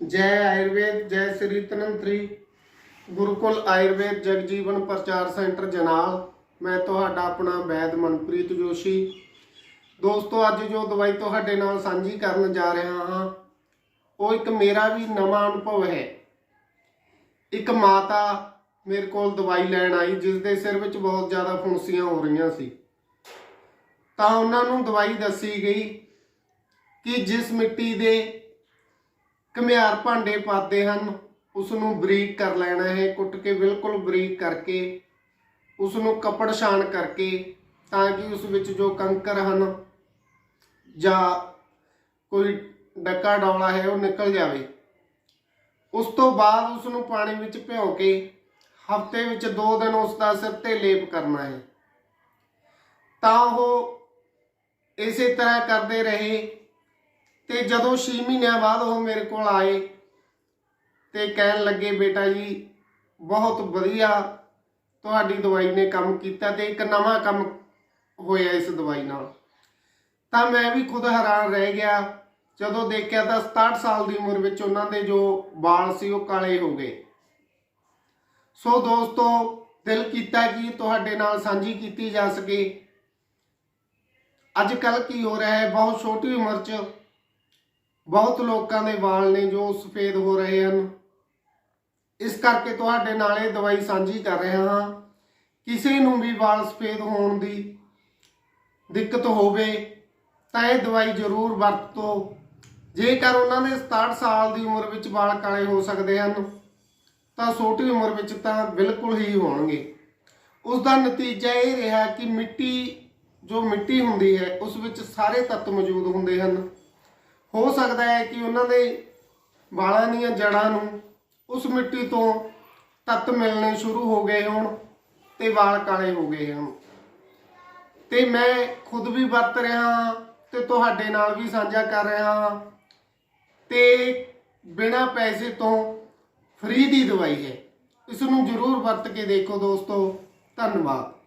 ਜੈ ਆਯੁਰਵੇਦ, ਜੈ ਸ੍ਰੀ ਤਨੰਤਰੀ ਗੁਰੂਕੁਲ ਆਯੁਰਵੇਦ ਜਗਜੀਵਨ ਪ੍ਰਚਾਰ ਸੈਂਟਰ, ਜਨਾਲ। ਮੈਂ ਤੁਹਾਡਾ ਆਪਣਾ ਵੈਦ ਮਨਪ੍ਰੀਤ ਜੋਸ਼ੀ। ਦੋਸਤੋ, ਅੱਜ ਜੋ ਦਵਾਈ ਤੁਹਾਡੇ ਨਾਲ ਸਾਂਝੀ ਕਰਨ ਜਾ ਰਿਹਾ ਹਾਂ, ਉਹ ਇੱਕ ਮੇਰਾ ਵੀ ਨਵਾਂ ਅਨੁਭਵ ਹੈ। ਇੱਕ ਮਾਤਾ ਮੇਰੇ ਕੋਲ ਦਵਾਈ ਲੈਣ ਆਈ ਜਿਸ ਦੇ ਸਿਰ ਵਿੱਚ ਬਹੁਤ ਜ਼ਿਆਦਾ ਫੁੰਸੀਆਂ ਹੋ ਰਹੀਆਂ ਸੀ। ਤਾਂ ਉਹਨਾਂ ਨੂੰ ਦਵਾਈ ਦੱਸੀ ਗਈ ਕਿ ਜਿਸ ਮਿੱਟੀ ਦੇ ਘਮਿਆਰ ਭਾਂਡੇ ਪਾਦੇ ਹਨ। ਉਸ ਨੂੰ ਬਰੀਕ ਕਰ ਲੈਣਾ ਹੈ। ਕੁੱਟ ਕੇ ਬਿਲਕੁਲ ਬਰੀਕ ਕਰਕੇ ਉਸ ਨੂੰ ਕੱਪੜ ਛਾਣ ਕਰਕੇ ਤਾਂ ਕਿ ਉਸ ਵਿੱਚ ਜੋ ਕੰਕਰ ਹਨ ਜਾਂ ਕੋਈ ਡੱਕਾ ਡੌਲਾ ਹੈ ਉਹ ਨਿਕਲ ਜਾਵੇ। ਉਸ ਤੋਂ ਬਾਅਦ ਉਸ ਨੂੰ ਪਾਣੀ ਵਿੱਚ ਭਿਓ ਕੇ ਹਫ਼ਤੇ ਵਿੱਚ 2 ਦਿਨ ਉਸ ਦਾ ਸਿਰ ਤੇ ਲੇਪ ਕਰਨਾ ਹੈ। ਤਾਂ ਉਹ ਇਸੇ ਤਰ੍ਹਾਂ ਕਰਦੇ ਰਹੇ ਤੇ ਜਦੋਂ 6 ਮਹੀਨਿਆਂ ਬਾਅਦ ਉਹ ਮੇਰੇ ਕੋਲ ਆਏ ਤੇ ਕਹਿਣ ਲੱਗੇ, ਬੇਟਾ ਜੀ, ਬਹੁਤ ਵਧੀਆ ਤੁਹਾਡੀ ਦਵਾਈ ਨੇ ਕੰਮ ਕੀਤਾ ਤੇ ਇੱਕ ਨਵਾਂ ਕੰਮ ਹੋਇਆ ਇਸ ਦਵਾਈ ਨਾਲ। ਤਾਂ ਮੈਂ ਵੀ ਖੁਦ ਹੈਰਾਨ ਰਹਿ ਗਿਆ। ਜਦੋਂ ਦੇਖਿਆ ਤਾਂ 67 ਸਾਲ ਦੀ ਉਮਰ ਵਿੱਚ ਉਹਨਾਂ ਦੇ ਜੋ ਵਾਲ ਸੀ ਉਹ ਕਾਲੇ ਹੋ ਗਏ। ਸੋ ਦੋਸਤੋ, ਦਿਲ ਕੀਤਾ ਕਿ ਤੁਹਾਡੇ ਨਾਲ ਸਾਂਝੀ ਕੀਤੀ ਜਾ ਸਕੇ। ਅੱਜ ਕੱਲ ਕੀ ਹੋ ਰਿਹਾ ਹੈ? ਬਹੁਤ ਛੋਟੀ ਉਮਰ 'ਚ ਬਹੁਤ ਲੋਕਾਂ ਦੇ ਵਾਲ ਨੇ ਜੋ ਸਫੇਦ ਹੋ ਰਹੇ ਹਨ। ਇਸ ਕਰਕੇ ਤੁਹਾਡੇ ਨਾਲ ਇਹ ਦਵਾਈ ਸਾਂਝੀ ਕਰ ਰਿਹਾ ਹਾਂ। ਕਿਸੇ ਨੂੰ ਵੀ ਵਾਲ ਸਫੇਦ ਹੋਣ ਦੀ ਦਿੱਕਤ ਹੋਵੇ, ਤਾਂ ਇਹ ਦਵਾਈ ਜ਼ਰੂਰ ਵਰਤੋ। ਜੇਕਰ ਉਹਨਾਂ ਦੇ 67 ਸਾਲ ਦੀ ਉਮਰ ਵਿੱਚ ਵਾਲ ਕਾਲੇ ਹੋ ਸਕਦੇ ਹਨ, ਤਾਂ ਛੋਟੀ ਉਮਰ ਵਿੱਚ ਤਾਂ ਬਿਲਕੁਲ ਹੀ ਹੋਣਗੇ। ਉਸ ਦਾ ਨਤੀਜਾ ਇਹ ਰਿਹਾ ਕਿ ਮਿੱਟੀ, ਜੋ ਮਿੱਟੀ ਹੁੰਦੀ ਹੈ, ਉਸ ਵਿੱਚ ਸਾਰੇ ਤੱਤ ਮੌਜੂਦ ਹੁੰਦੇ ਹਨ। ਹੋ ਸਕਦਾ ਹੈ ਕਿ ਉਹਨਾਂ ਦੇ ਵਾਲਾਂ ਦੀਆਂ ਜੜਾਂ ਨੂੰ ਉਸ ਮਿੱਟੀ ਤੋਂ ਤੱਤ ਮਿਲਣੇ ਸ਼ੁਰੂ ਹੋ ਗਏ ਹੋਣ ਤੇ ਵਾਲ ਕਾਲੇ ਹੋ ਗਏ ਹੋਣ। ਤੇ ਮੈਂ ਖੁਦ ਵੀ ਵਰਤ ਰਿਹਾ ਹਾਂ ਤੇ ਤੁਹਾਡੇ ਨਾਲ ਵੀ ਸਾਂਝਾ ਕਰ ਰਿਹਾ ਹਾਂ। ਤੇ ਬਿਨਾਂ ਪੈਸੇ ਤੋਂ ਫ੍ਰੀ ਦੀ ਦਵਾਈ ਹੈ। ਇਸ ਨੂੰ ਜ਼ਰੂਰ ਵਰਤ ਕੇ ਦੇਖੋ ਦੋਸਤੋ। ਧੰਨਵਾਦ।